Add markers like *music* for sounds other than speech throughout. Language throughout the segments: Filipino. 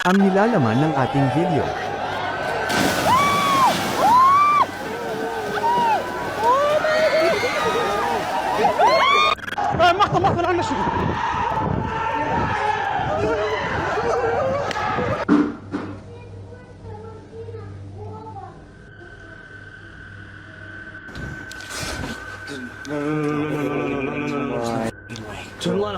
ang nilalaman ng ating video. Ay, makta makta lang na ano siya. No, no, no, no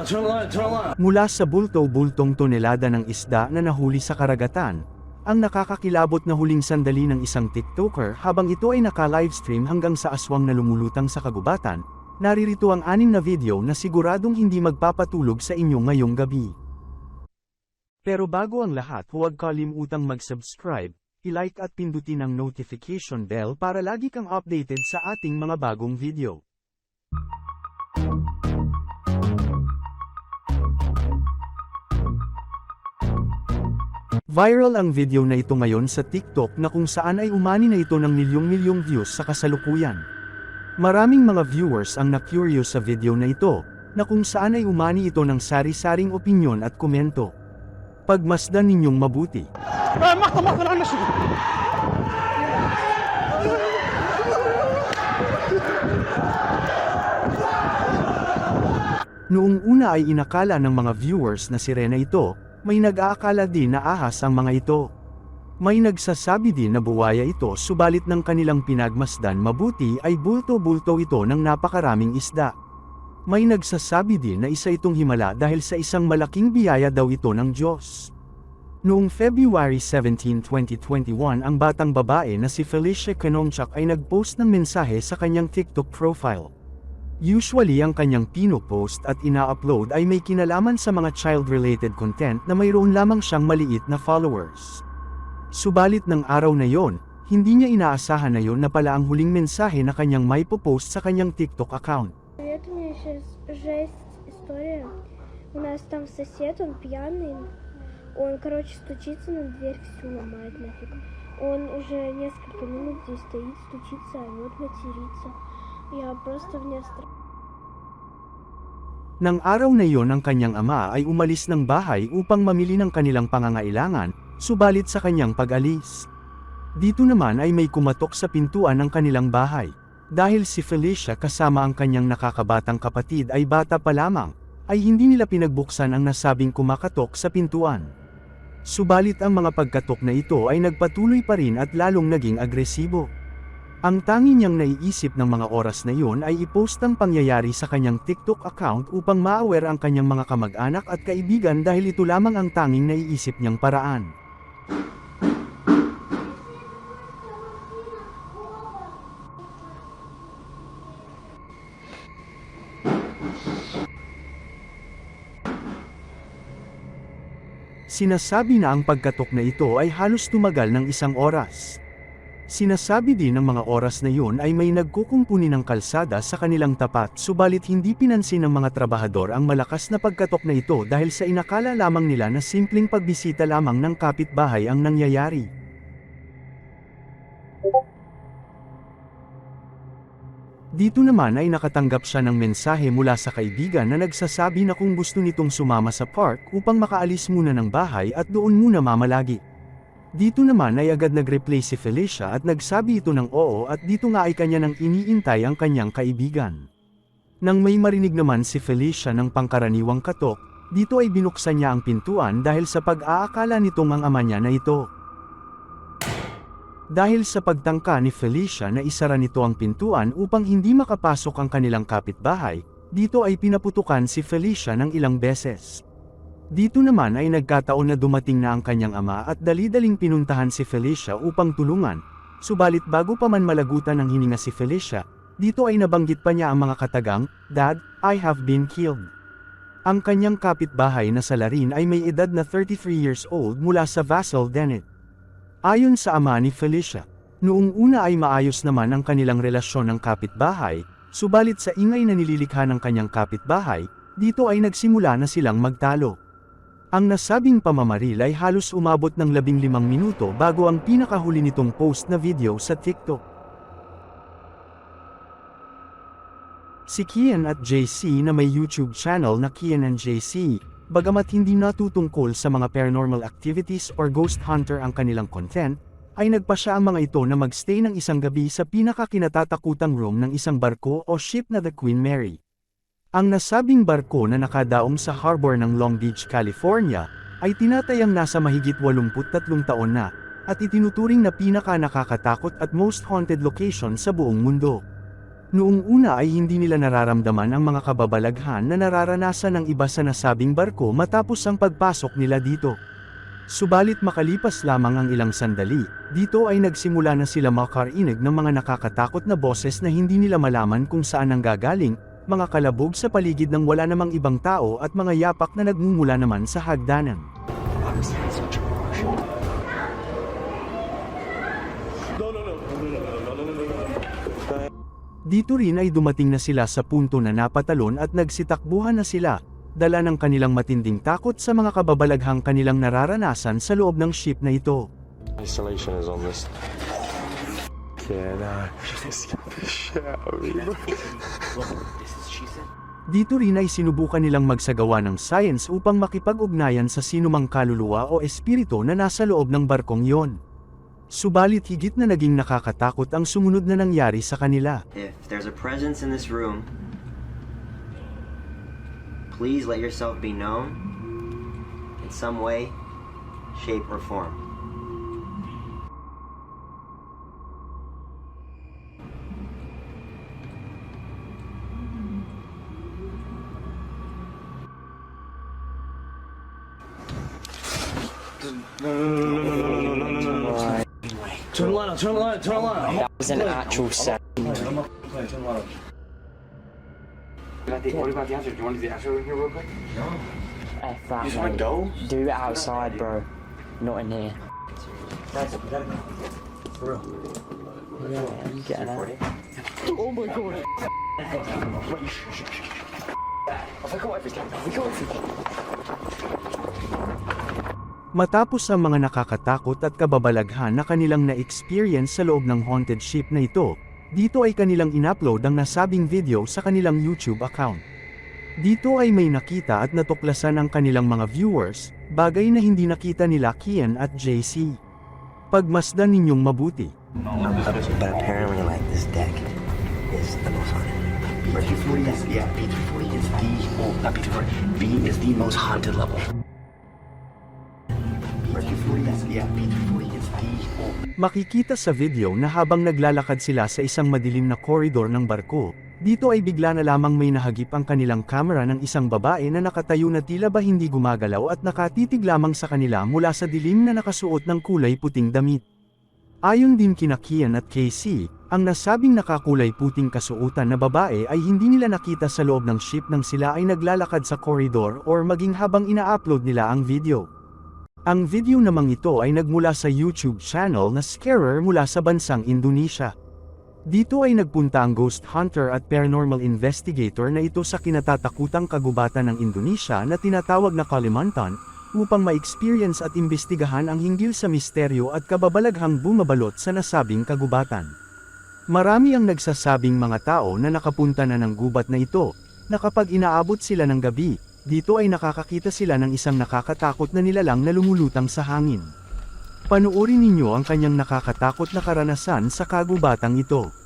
turn lang, turn lang. Mula sa bulto-bultong tonelada ng isda na nahuli sa karagatan, ang nakakakilabot na huling sandali ng isang TikToker habang ito ay naka-livestream hanggang sa aswang na lumulutang sa kagubatan, naririto ang anim na video na siguradong hindi magpapatulog sa inyo ngayong gabi. Pero bago ang lahat huwag kalimutang mag-subscribe, i-like at pindutin ang notification bell para lagi kang updated sa ating mga bagong video. Viral ang video na ito ngayon sa TikTok na kung saan ay umani na ito ng milyong-milyong views sa kasalukuyan. Maraming mga viewers ang na-curious sa video na ito, na kung saan ay umani ito ng sari-saring opinyon at komento. Pagmasdan ninyong mabuti. Anders. Noong una ay inakala ng mga viewers na sirena ito, may nag-aakala din na ahas ang mga ito. May nagsasabi din na buwaya ito subalit ng kanilang pinagmasdan mabuti ay bulto-bulto ito ng napakaraming isda. May nagsasabi din na isa itong himala dahil sa isang malaking biyaya daw ito ng Diyos. Noong February 17, 2021 ang batang babae na si Felicia Kanonchak ay nagpost ng mensahe sa kanyang TikTok profile. Usually ang kanyang pino-post at ina-upload ay may kinalaman sa mga child-related content na mayroon lamang siyang maliit na followers. Subalit ng araw na yon, hindi niya inaasahan na yon na pala ang huling mensahe na kanyang may post sa kanyang TikTok account. Привет, у меня сейчас жесть история. У нас там сосед, он пьяный. Он, короче, стучится на дверь, всю ломает нафиг. Он уже несколько минут здесь стоит, стучится, а вот матерится. Я просто вне страха. Nang araw na iyon ang kanyang ama ay umalis ng bahay upang mamili ng kanilang pangangailangan, subalit sa kanyang pag-alis. Dito naman ay may kumatok sa pintuan ng kanilang bahay. Dahil si Felicia kasama ang kanyang nakakabatang kapatid ay bata pa lamang, ay hindi nila pinagbuksan ang nasabing kumakatok sa pintuan. Subalit ang mga pagkatok na ito ay nagpatuloy pa rin at lalong naging agresibo. Ang tangi niyang naiisip ng mga oras na iyon ay ipost ang pangyayari sa kanyang TikTok account upang ma-aware ang kanyang mga kamag-anak at kaibigan dahil ito lamang ang tanging naiisip niyang paraan. Sinasabi na ang pagkatok na ito ay halos tumagal ng isang oras. Sinasabi din ng mga oras na yun ay may nagkukumpuni ng kalsada sa kanilang tapat subalit hindi pinansin ng mga trabahador ang malakas na pagkatok na ito dahil sa inakala lamang nila na simpleng pagbisita lamang ng kapitbahay ang nangyayari. Dito naman ay nakatanggap siya ng mensahe mula sa kaibigan na nagsasabi na kung gusto nitong sumama sa park upang makaalis muna ng bahay at doon muna mamalagi. Dito naman ay agad nag-replay si Felicia at nagsabi ito ng oo at dito nga ay kanya nang iniintay ang kanyang kaibigan. Nang may marinig naman si Felicia ng pangkaraniwang katok, dito ay binuksan niya ang pintuan dahil sa pag-aakala nitong ang ama niya na ito. Dahil sa pagtangka ni Felicia na isara nito ang pintuan upang hindi makapasok ang kanilang kapitbahay, dito ay pinaputukan si Felicia ng ilang beses. Dito naman ay nagkataon na dumating na ang kanyang ama at dali-daling pinuntahan si Felicia upang tulungan, subalit bago pa man malagutan ng hininga si Felicia, dito ay nabanggit pa niya ang mga katagang, Dad, I have been killed. Ang kanyang kapitbahay na salarin ay may edad na 33 years old mula sa Vassal Denet. Ayon sa ama ni Felicia, noong una ay maayos naman ang kanilang relasyon ng kapitbahay, subalit sa ingay na nililikha ng kanyang kapitbahay, dito ay nagsimula na silang magtalo. Ang nasabing pamamaril ay halos umabot ng 15 minuto bago ang pinakahuli nitong post na video sa TikTok. Si Kian at JC na may YouTube channel na Kian and JC, Bagamat hindi natutungkol sa mga paranormal activities or ghost hunter ang kanilang content, ay nagpa siya ang mga ito na magstay ng isang gabi sa pinakakinatatakutang room ng isang barko o ship na the Queen Mary. Ang nasabing barko na nakadaong sa harbor ng Long Beach, California, ay tinatayang nasa mahigit 83 taon na, at itinuturing na pinaka nakakatakot at most haunted location sa buong mundo. Noong una ay hindi nila nararamdaman ang mga kababalaghan na nararanasan ng iba sa nasabing barko matapos ang pagpasok nila dito. Subalit makalipas lamang ang ilang sandali, dito ay nagsimula na sila makarinig ng mga nakakatakot na boses na hindi nila malaman kung saan ang gagaling, mga kalabog sa paligid ng wala namang ibang tao at mga yapak na nagmumula naman sa hagdanan. Dito rin ay dumating na sila sa punto na napatalon at nagsitakbuhan na sila, dala ng kanilang matinding takot sa mga kababalaghang kanilang nararanasan sa loob ng ship na ito. Isolation is on this. Yeah. Shit out of me, bro. Dito rin ay sinubukan nilang magsagawa ng science upang makipag-ugnayan sa sinumang kaluluwa o espiritu na nasa loob ng barkong yon. Subalit higit na naging nakakatakot ang sumunod na nangyari sa kanila. If there's a presence in this room, please let yourself be known in some way, shape, or form. Turn the light on, turn the light on, turn the light on. That was an actual set. I'm not playing, turn the light on. What about the answer? Do you want to do the answer in here real quick? F that, mate. Do it outside, bro. Not in here. Guys, we gotta go. For real. I'm getting out. Oh my god. We got everything. We got everything. Matapos ang mga nakakatakot at kababalaghan na kanilang na-experience sa loob ng haunted ship na ito, dito ay kanilang inupload ang nasabing video sa kanilang YouTube account. Dito ay may nakita at natuklasan ang kanilang mga viewers, bagay na hindi nakita nila Kian at JC. Pagmasdan ninyong mabuti. But apparently, like this deck is the most haunted. B240 is, yeah, B240 is the, oh, not B240, B is the most haunted level. B240 is, yeah, B240 is the, oh, Makikita sa video na habang naglalakad sila sa isang madilim na koridor ng barko, dito ay bigla na lamang may nahagip ang kanilang kamera ng isang babae na nakatayo na tila ba hindi gumagalaw at nakatitig lamang sa kanila mula sa dilim na nakasuot ng kulay puting damit. Ayon din kina Kian at Casey, ang nasabing nakakulay puting kasuotan na babae ay hindi nila nakita sa loob ng ship nang sila ay naglalakad sa koridor or maging habang ina-upload nila ang video. Ang video namang ito ay nagmula sa YouTube channel na Scarer mula sa bansang Indonesia. Dito ay nagpunta ang ghost hunter at paranormal investigator na ito sa kinatatakutang kagubatan ng Indonesia na tinatawag na Kalimantan, upang ma-experience at imbestigahan ang hinggil sa misteryo at kababalaghang bumabalot sa nasabing kagubatan. Marami ang nagsasabing mga tao na nakapunta na ng gubat na ito, na kapag inaabot sila ng gabi, dito ay nakakakita sila ng isang nakakatakot na nilalang na lumulutang sa hangin. Panuorin ninyo ang kanyang nakakatakot na karanasan sa kagubatang ito.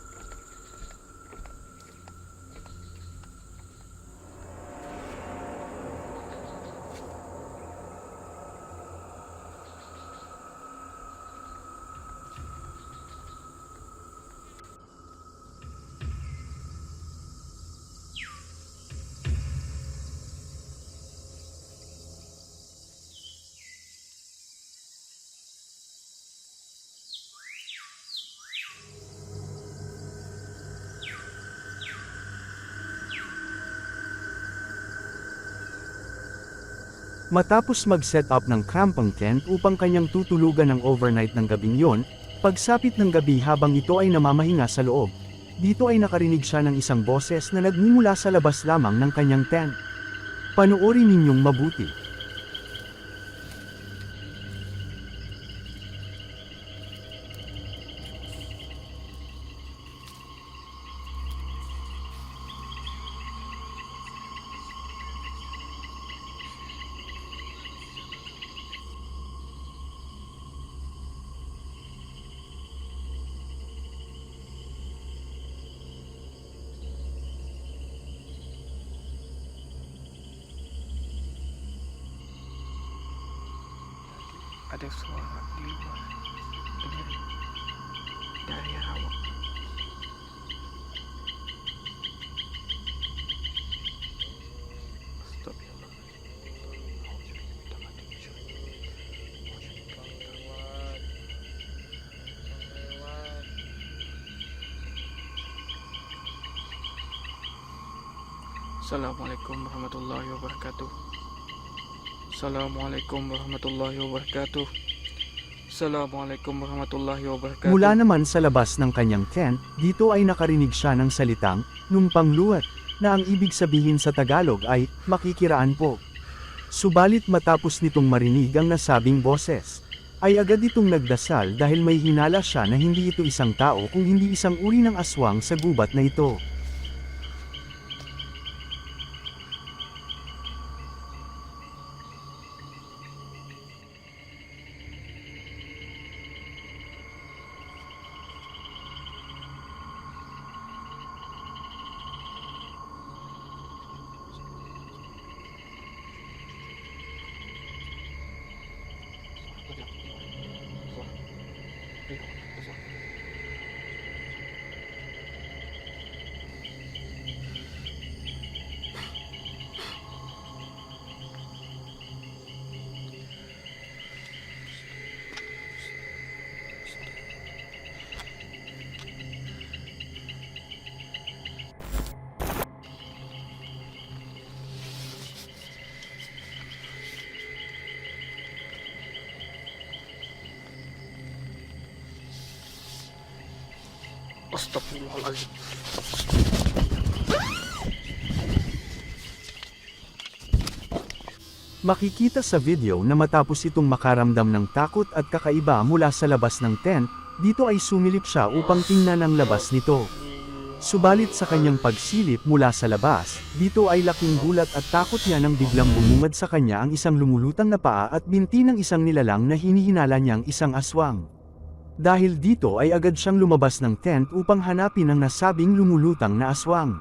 Matapos mag-set up ng camping tent upang kanyang tutulugan ng overnight ng gabing yon, pagsapit ng gabi habang ito ay namamahinga sa loob, dito ay nakarinig siya ng isang boses na nagmumula sa labas lamang ng kanyang tent. Panuorin ninyong mabuti. Ada suara di luar. Dengar dari awak. Assalamualaikum warahmatullahi wabarakatuh. Assalamualaikum warahmatullahi wabarakatuh. Assalamualaikum warahmatullahi wabarakatuh. Mula naman sa labas ng kanyang tent, dito ay nakarinig siya ng salitang, numpang luwat, na ang ibig sabihin sa Tagalog ay, makikiraan po. Subalit matapos nitong marinig ang nasabing boses, ay agad itong nagdasal dahil may hinala siya na hindi ito isang tao kung hindi isang uri ng aswang sa gubat na ito. Astagfirullahaladzim. Makikita sa video na matapos itong makaramdam ng takot at kakaiba mula sa labas ng tent, dito ay sumilip siya upang tingnan ang labas nito. Subalit sa kanyang pagsilip mula sa labas, dito ay laking gulat at takot niya nang biglang bumungad sa kanya ang isang lumulutang na paa at binti ng isang nilalang na hinihinala niyang isang aswang. Dahil dito ay agad siyang lumabas ng tent upang hanapin ang nasabing lumulutang na aswang.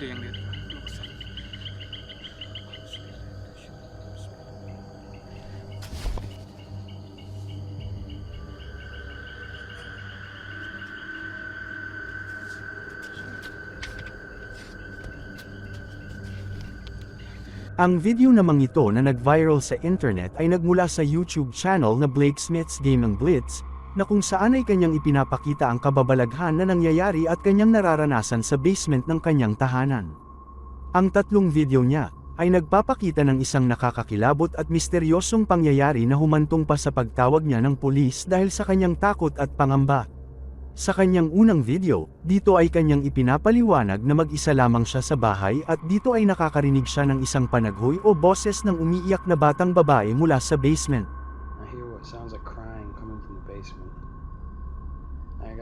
Nggak? Lukisan. Ang video namang ito na nag-viral sa internet ay nagmula sa YouTube channel na Blake Smith's Game ng Blitz, na kung saan ay kanyang ipinapakita ang kababalaghan na nangyayari at kanyang nararanasan sa basement ng kanyang tahanan. Ang tatlong video niya ay nagpapakita ng isang nakakakilabot at misteryosong pangyayari na humantong pa sa pagtawag niya ng pulis dahil sa kanyang takot at pangamba. Sa kanyang unang video, dito ay kanyang ipinapaliwanag na mag-isa lamang siya sa bahay at dito ay nakakarinig siya ng isang panaghoy o boses ng umiiyak na batang babae mula sa basement. I hear what sounds like crying coming from the basement. I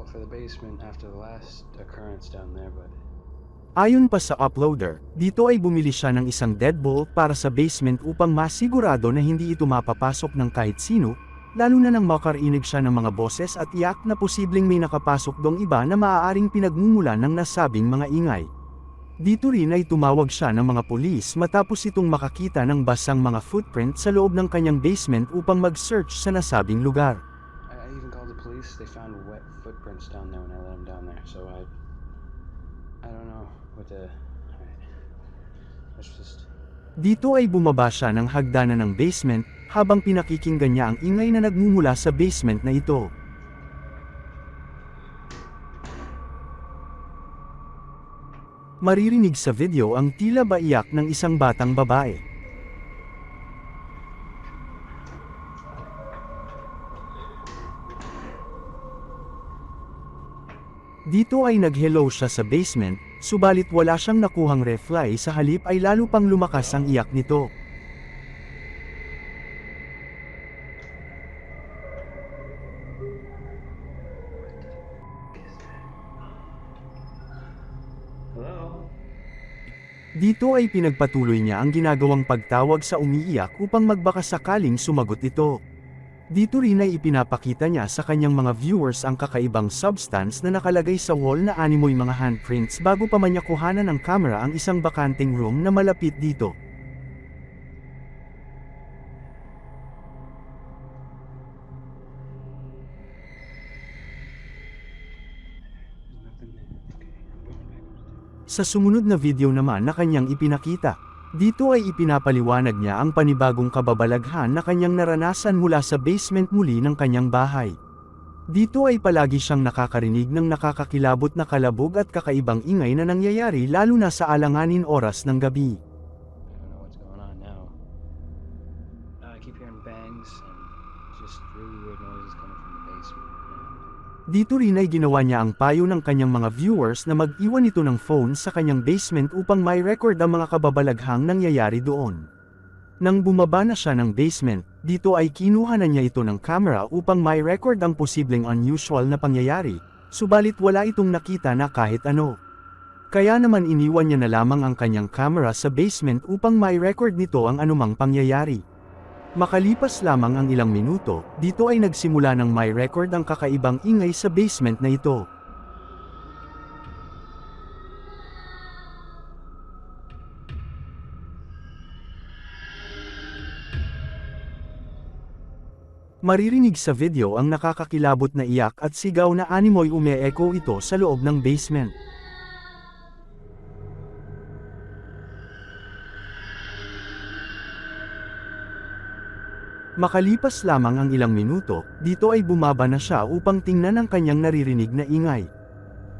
deadbolt for the basement after the last occurrence down there, but Ayon pa sa uploader, dito ay bumili siya ng isang deadbolt para sa basement upang masigurado na hindi ito mapapasok ng kahit sino, lalo na nang makarinig siya ng mga boses at iyak na posibleng may nakapasok dong iba na maaaring pinagmumulan ng nasabing mga ingay. Dito rin ay tumawag siya ng mga pulis matapos itong makakita ng basang mga footprint sa loob ng kanyang basement upang mag-search sa nasabing lugar. Police. They found wet footprints down there when I let them down there. So I, I don't know what to. Alright. Let's just Dito ay bumaba siya ng hagdanan ng basement, habang pinakikinggan niya ang ingay na nagmumula sa basement na ito. Maririnig sa video ang tila ba iyak ng isang batang babae. Dito ay nag-hello siya sa basement, subalit wala siyang nakuhang reply sa halip ay lalo pang lumakas ang iyak nito. Dito ay pinagpatuloy niya ang ginagawang pagtawag sa umiiyak upang magbakasakaling sumagot ito. Dito rin ay ipinapakita niya sa kanyang mga viewers ang kakaibang substance na nakalagay sa wall na animoy mga handprints bago pa man niya kuhanan ng camera ang isang bakanting room na malapit dito. Sa sumunod na video naman na kanyang ipinakita, dito ay ipinapaliwanag niya ang panibagong kababalaghan na kanyang naranasan mula sa basement muli ng kanyang bahay. Dito ay palagi siyang nakakarinig ng nakakakilabot na kalabog at kakaibang ingay na nangyayari lalo na sa alanganin oras ng gabi. Dito rin ay ginawa niya ang payo ng kanyang mga viewers na mag-iwan ito ng phone sa kanyang basement upang may record ang mga kababalaghang nangyayari doon. Nang bumaba na siya ng basement, dito ay kinuha na niya ito ng camera upang may record ang posibleng unusual na pangyayari, subalit wala itong nakita na kahit ano. Kaya naman iniwan niya na lamang ang kanyang camera sa basement upang may record nito ang anumang pangyayari. Makalipas lamang ang ilang minuto, dito ay nagsimula ng may record ang kakaibang ingay sa basement na ito. Maririnig sa video ang nakakakilabot na iyak at sigaw na animoy ume-echo ito sa loob ng basement. Makalipas lamang ang ilang minuto, dito ay bumaba na siya upang tingnan ang kanyang naririnig na ingay.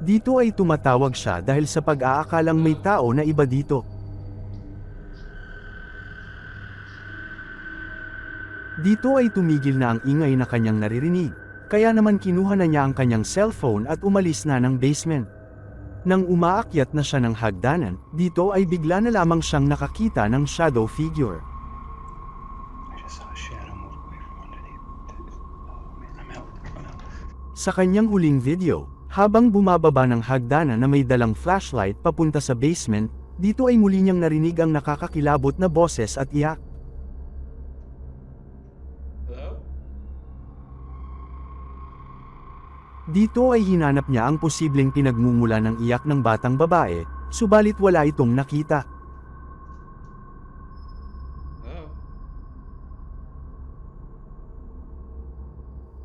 Dito ay tumatawag siya dahil sa pag-aakalang may tao na iba dito. Dito ay tumigil na ang ingay na kanyang naririnig, kaya naman kinuha na niya ang kanyang cellphone at umalis na ng basement. Nang umaakyat na siya ng hagdanan, dito ay bigla na lamang siyang nakakita ng shadow figure. I just saw a shadow move away from underneath. Oh man, I'm out. I'm out. Sa kanyang huling video, habang bumababa ng hagdanan na may dalang flashlight papunta sa basement, dito ay muli niyang narinig ang nakakakilabot na boses at iyak. Hello? Dito ay hinanap niya ang posibleng pinagmumula ng iyak ng batang babae, subalit wala itong nakita.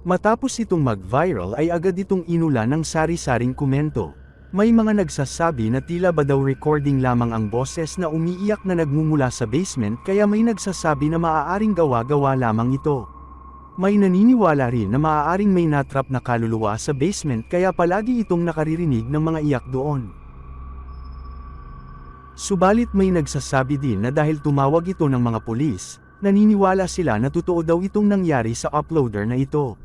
Matapos itong mag-viral ay agad itong inula ng sari-saring komento. May mga nagsasabi na tila ba daw recording lamang ang boses na umiiyak na nagmumula sa basement kaya may nagsasabi na maaaring gawa-gawa lamang ito. May naniniwala rin na maaaring may natrap na kaluluwa sa basement kaya palagi itong nakaririnig ng mga iyak doon. Subalit may nagsasabi din na dahil tumawag ito ng mga pulis, naniniwala sila na totoo daw itong nangyari sa uploader na ito.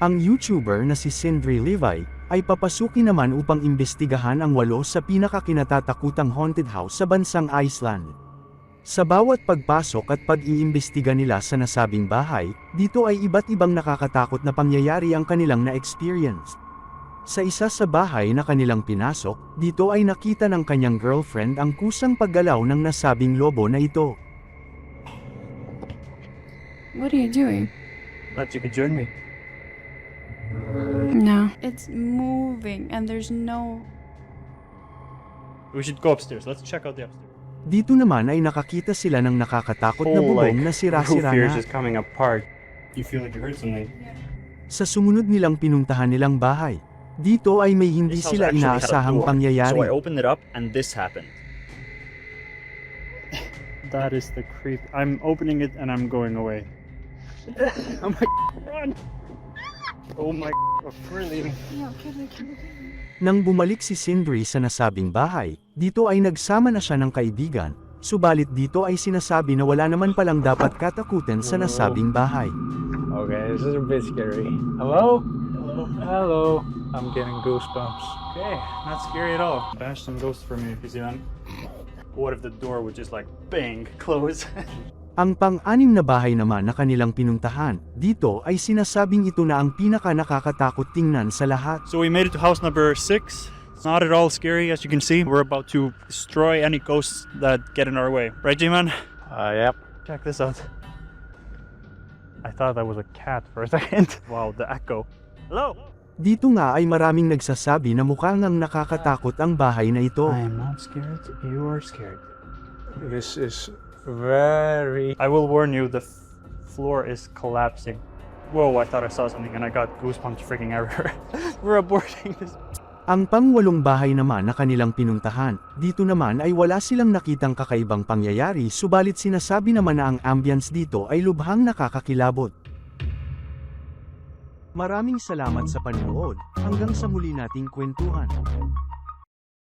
Ang YouTuber na si Sindri Levi, ay papasukin naman upang imbestigahan ang walo sa pinakakinatatakutang haunted house sa bansang Iceland. Sa bawat pagpasok at pag-iimbestiga nila sa nasabing bahay, dito ay iba't ibang nakakatakot na pangyayari ang kanilang na-experience. Sa isa sa bahay na kanilang pinasok, dito ay nakita ng kanyang girlfriend ang kusang paggalaw ng nasabing lobo na ito. What are you doing? Thought you could join me. It's moving and there's no. We should go upstairs. Let's check out the upstairs. Dito naman ay nakakita sila ng nakakatakot na Whole, bubong like, na sira-sira is na. just coming apart. You feel like you heard something. Sa sumunod nilang pinuntahan nilang bahay, Dito ay may hindi This house sila actually had a inaasahang door. So I pangyayari. opened it up and this happened. That is the creep. I'm opening it and I'm going away. *laughs* oh my run! Oh my really? Nang bumalik si Sindri sa nasabing bahay, dito ay nagsama na siya ng kaibigan, subalit dito ay sinasabi na wala naman palang dapat katakutin sa nasabing bahay. Okay, this is a bit scary. Hello? Hello. I'm getting goosebumps. Okay, not scary at all. Bash some ghosts for me if you see them. What if the door would just like bang close? *laughs* Ang pang-anim na bahay naman na kanilang pinuntahan, dito ay sinasabing ito na ang pinaka nakakatakot tingnan sa lahat. so we made it to house number six. It's not at all scary, as you can see. We're about to destroy any ghosts that get in our way. Right, G-Man? Uh, yep. Check this out. I thought that was a cat for a *laughs* second. Wow, the echo. Hello? Dito nga ay maraming nagsasabi na mukhang ang nakakatakot ang bahay na ito. I am not scared. You are scared. This is very. I will warn you. The f- floor is collapsing. Whoa! I thought I saw something, and I got goosebumps freaking everywhere. *laughs* We're aborting this. Ang pangwalong bahay naman na kanilang pinuntahan, dito naman ay wala silang nakitang kakaibang pangyayari subalit sinasabi naman na ang ambience dito ay lubhang nakakakilabot. Maraming salamat sa panonood, hanggang sa muli nating kwentuhan.